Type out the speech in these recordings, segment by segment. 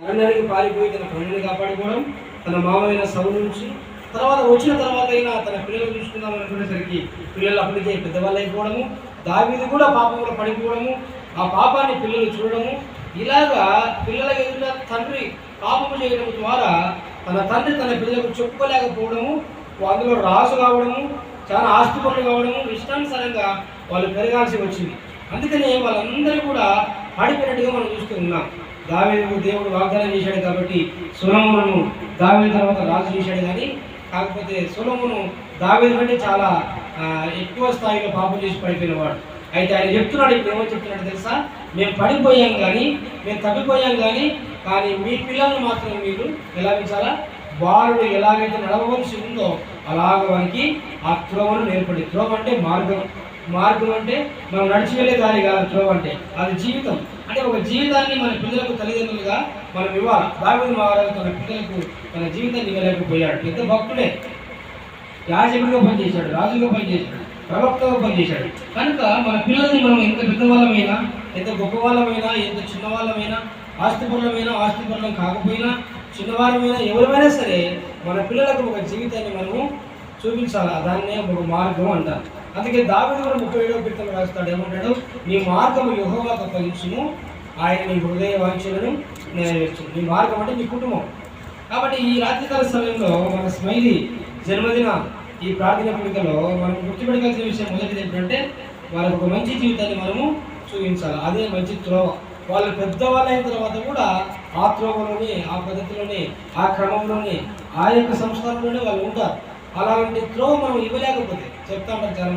అరణ్యానికి పారిపోయి తన ప్రభుని కాపాడుకోవడం తన మామైన సౌలు నుంచి తర్వాత వచ్చిన తర్వాత అయినా తన పిల్లలు చూసుకుందాం అనుకునేసరికి పిల్లలు అప్పటికే పెద్దవాళ్ళు అయిపోవడము దావీదు కూడా పాపంలో పడిపోవడము ఆ పాపాన్ని పిల్లలు చూడడము ఇలాగా పిల్లల ఎదుట తండ్రి పాపము చేయడం ద్వారా తన తండ్రి తన పిల్లలకు చెప్పుకోలేకపోవడము అందులో రాసు కావడము చాలా ఆస్తిపరులు కావడము ఇష్టానుసారంగా వాళ్ళు పెరగాల్సి వచ్చింది. అందుకనే వాళ్ళందరూ కూడా పడిపోయినట్టుగా మనం చూస్తూ ఉన్నాం. దావేదు దేవుడు వాగ్దానం చేశాడు కాబట్టి సులమును దావేది తర్వాత రాజు చేశాడు కానీ కాకపోతే సులమును దావేది కంటే చాలా ఎక్కువ స్థాయిలో పాపం చేసి పడిపోయినవాడు. అయితే ఆయన చెప్తున్నాడు ఇప్పుడు ఏమో చెప్తున్నాడు తెలుసా? మేము పడిపోయాం కానీ మేము తప్పిపోయాం కానీ కానీ మీ పిల్లల్ని మాత్రం మీరు ఎలా పెంచాలా బాలుడు ఎలాగైతే నడవవలసి ఉందో అలాగ వారికి ఆ త్రోవను నేర్పడి. త్రోవ అంటే మార్గం. మార్గం అంటే మనం నడిచి వెళ్ళే దారి కాదు త్రోవ అంటే. అది జీవితం. అంటే ఒక జీవితాన్ని మన పిల్లలకు తల్లిదండ్రులుగా మనం ఇవ్వాలి దావిద మహారాజు తన పిల్లలకు తన జీవితాన్ని ఇవ్వలేకపోయాడు. పెద్ద భక్తుడే. యాజకుడిగా పనిచేశాడు రాజుగా పనిచేశాడు ప్రవక్తగా పనిచేశాడు. కనుక మన పిల్లల్ని మనం ఎంత పెద్దవాళ్ళమైనా ఎంత గొప్పవాళ్ళమైనా ఎంత చిన్నవాళ్ళమైనా ఆస్తిపరులమైనా ఆస్తిపరులం కాకపోయినా చిన్నవారమైనా ఎవరైనా సరే మన పిల్లలకు ఒక జీవితాన్ని మనము చూపించాలి? దాన్నే ఒక మార్గం అంటారు. అందుకే దావిడు కూడా ముప్పై ఏడవ కీర్తన రాస్తాడు. ఏమంటాడు? నీ మార్గము యుహోవాకు అప్పగించుము ఆయన నీ హృదయ వాంఛలను నెరవేర్చు నీ మార్గం అంటే నీ కుటుంబం. కాబట్టి ఈ రాత్రికాల సమయంలో మన స్మైలీ జన్మదిన ఈ ప్రార్థన పుడికలో మనం గుర్తుపెట్టగలిసిన విషయం మొదటిది ఏంటంటే వాళ్ళకు ఒక మంచి జీవితాన్ని మనము చూపించాలి. అదే మంచి త్రోవ. వాళ్ళు పెద్దవాళ్ళు అయిన తర్వాత కూడా ఆ త్రోవలోనే ఆ పద్ధతిలోనే ఆ క్రమంలోనే ఆ యొక్క సంస్కారంలోనే వాళ్ళు ఉంటారు. అలాంటి త్రో మనం ఇవ్వలేకపోతే చెప్తా ఉంటారు చాలా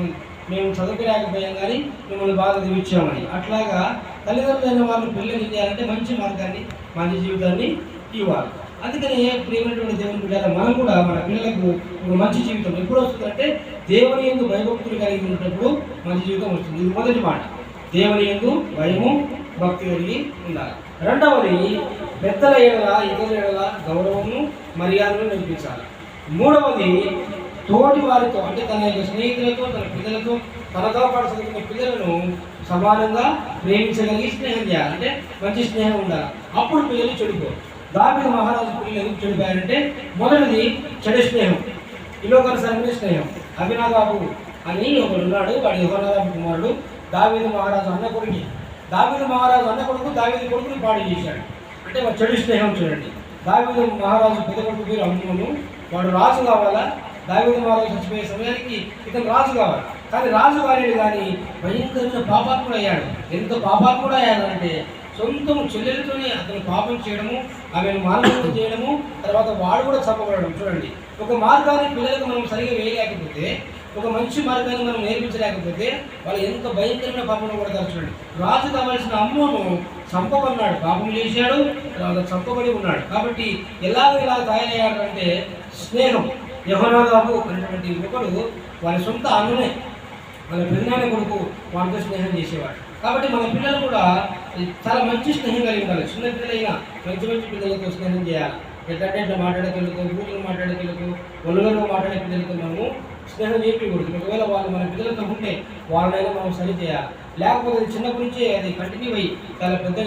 మేము చదువుకోలేకపోయాం కానీ మిమ్మల్ని బాగా దివిచ్చామని అట్లాగా తల్లిదండ్రులైన వాళ్ళు పిల్లలు చేయాలంటే మంచి మార్గాన్ని మంచి జీవితాన్ని ఇవ్వాలి. అందుకని ప్రియమైనటువంటి దేవుని బిడ్డ మనం కూడా మన పిల్లలకు ఒక మంచి జీవితం ఎప్పుడు వస్తుందంటే దేవుని ఎందు భయభక్తులు కలిగి ఉన్నప్పుడు మంచి జీవితం వస్తుంది. ఇది మొదటి మాట. దేవుని ఎందు భయము భక్తి కలిగి ఉండాలి. రెండవది పెద్దల ఏడల ఇతరుల ఏడల గౌరవము మర్యాదను నేర్పించాలి. మూడవది తోటి వారితో అంటే తన యొక్క స్నేహితులతో తన పిల్లలతో తనతో పాటు చదువుకున్న పిల్లలను సమానంగా ప్రేమించగలిగి స్నేహం చేయాలి. అంటే మంచి స్నేహం ఉండాలి. అప్పుడు పిల్లలు చెడిపోరు దావిద మహారాజు పిల్లలు ఎందుకు చెడిపోయారంటే మొదటిది చెడు స్నేహం. ఇలోకరసరమైన స్నేహం. అభినాబాబు అని ఒకడు ఉన్నాడు వాడి యువనాదాబు కుమారుడు. దావీదు మహారాజు అన్న కొడుకు. దావీదు మహారాజు అన్న కొడుకు దావీదు కొడుకుని పాడు చేశాడు. అంటే వాడు చెడు స్నేహం చూడండి. దావీదు మహారాజు పెద్ద పేరు అమ్మును వాడు రాజు కావాలా? దావీదు మహారాజు చచ్చిపోయే సమయానికి ఇతను రాజు కావాలి. కానీ రాజు కాలేడు కానీ భయంకరమైన పాపాత్ముడు అయ్యాడు. ఎంత పాపాత్ముడు అయ్యాడంటే సొంతం చెల్లెలతోనే అతను పాపం చేయడము ఆమెను మార్గం చేయడము తర్వాత వాడు కూడా చంపబడడం. చూడండి. ఒక మార్గాన్ని పిల్లలకు మనం సరిగా వేయలేకపోతే ఒక మంచి మార్గాన్ని మనం నేర్పించలేకపోతే వాళ్ళు ఎంత భయంకరమైన పాపంలో పడతారు చూడండి. రాజు కావాల్సిన అమ్మను చంపబడినాడు పాపం చేశాడు చంపబడి ఉన్నాడు. కాబట్టి ఎలాగ ఇలా తయారయ్యాడు అంటే స్నేహం. యహోనాబాబు అనేటువంటి ఒకడు వాళ్ళ సొంత అన్ననే వాళ్ళ పెద్దనాన్న కొడుకు వాళ్ళతో స్నేహం చేసేవాడు. కాబట్టి మన పిల్లలు కూడా చాలా మంచి స్నేహం కలిగి ఉండాలి. చిన్న పిల్లలైనా మంచి మంచి పిల్లలతో స్నేహం చేయాలి. ఎట్లంటే మాట్లాడే పిల్లలతో కూతురు మాట్లాడే పిల్లలతో ఒళ్ళుగా మాట్లాడే పిల్లలతో మనము స్నేహం చేయకూడదు ఒకవేళ వాళ్ళు మన పిల్లలతో ఉంటే వాళ్ళనైనా మనం సరి చేయాలి. లేకపోతే చిన్నప్పటి నుంచే అది కంటిన్యూ అయ్యి చాలా పెద్ద